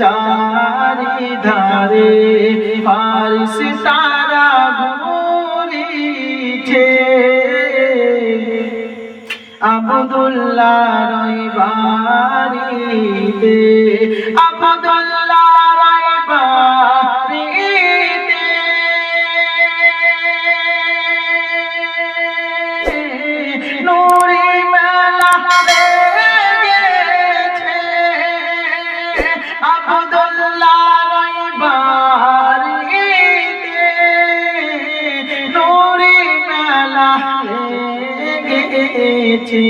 চারি ধারে পারিস তারা ঘুরিছে আবদুল্লাহ রই আবদুল্লাহ লেগেছে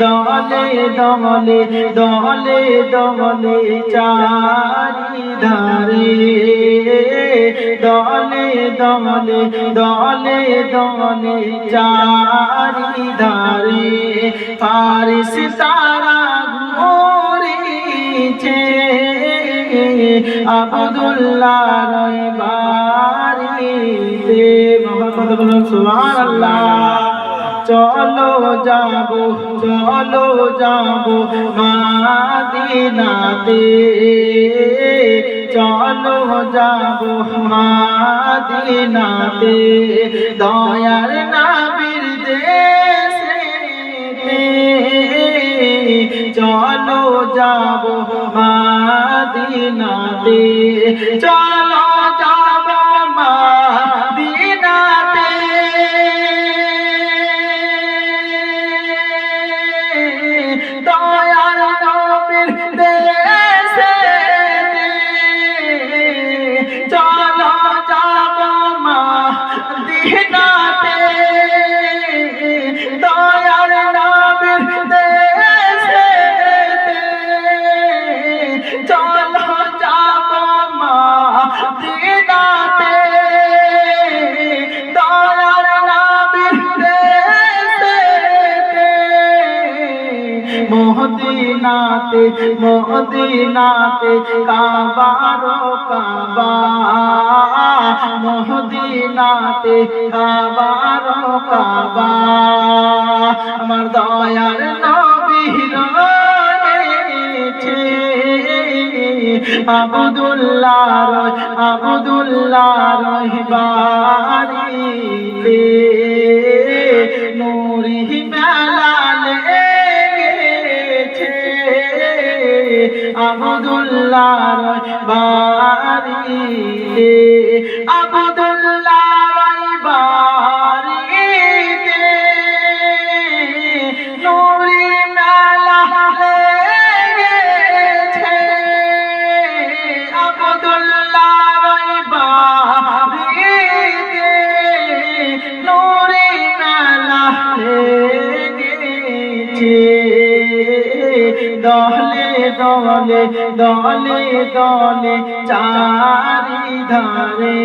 দলে দলে দলে দলে চারি ধারে দলে দলে দলে দলে চারি ধারে পারিস তারা ঘুরিছে। আবদুল্লাহ রয় বাড়িতে মোহাম্মদ বলুন, সুবহানাল্লাহ। চলো যাব চলো যাব মাদিনাতে। চলো যাব মাদিনাতে। দয়ার নাবির চলো যাব মাদিনাতে। চলো মোহদিনাতে মোহদিনাতে কাবারো কাবা। মোহদিনাতে কাবারো কাবা। আমার দয়ার নবী রয়েছে। আবদুল্লাহ আবদুল্লাহ রহিবারিতে আবদুল্লাহ বাড়িতে আবদুল্লাহ দলে দলে চারি ধারে।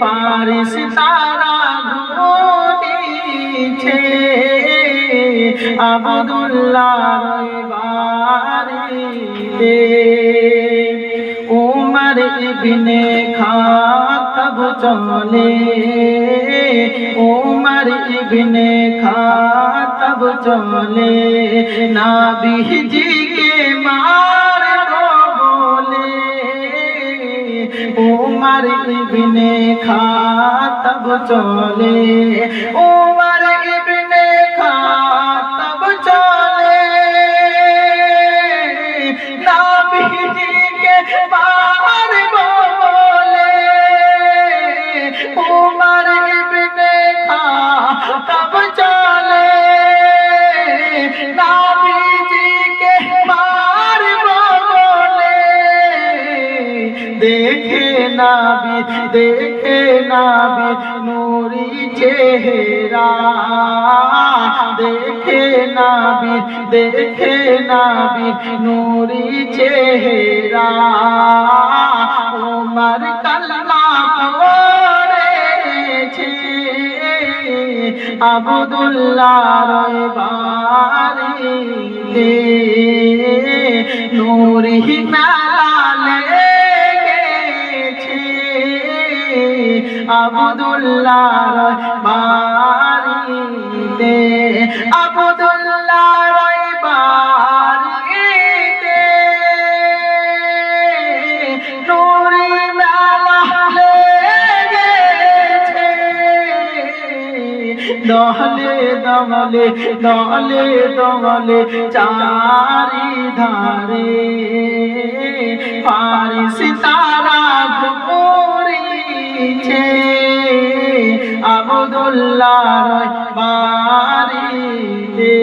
পারিস তারা ঘুরিছে আবদুল্লাহ বাড়িতে। উমর ইবনে খাতাব চলে। উমর ইবনে খাতাব চলে। নাবিজিকে মার বলে উমার বিনে খা তব চলে। উমর দেখে নাবি নুরি চেহারা। দেখে নাবি দেখে নাবি নুরি চেহারা। উমর কালমা পড়েছে, আবদুল্লাহ বাড়িতে। নুরি মেলা আবদুল্লাহ বাড়িতে আবদুল্লাহ বাড়িতে। নুরি মেলা লেগেছে। দহলে দমলে দলে দমলে চারি আবদুল্লাহ বাড়িতে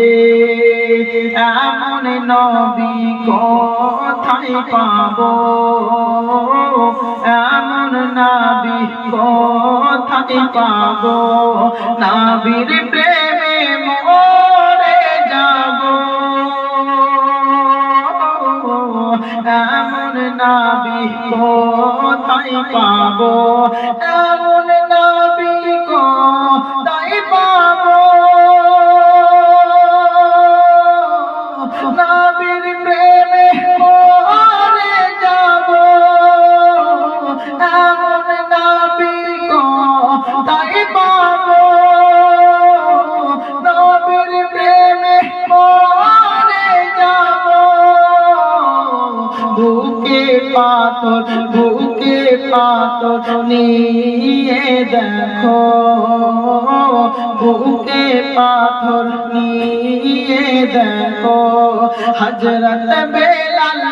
এমন নবী কোথায় পাবো? এমন নাবি কোথায় পাবো? নাবির প্রেমে মরে যাব। এমন নাবি কোথায় পাবো? পাথর বুকে পাথর নিয়ে দেখো। বুকে পাথর নিয়ে দেখো। হজরত বেলাল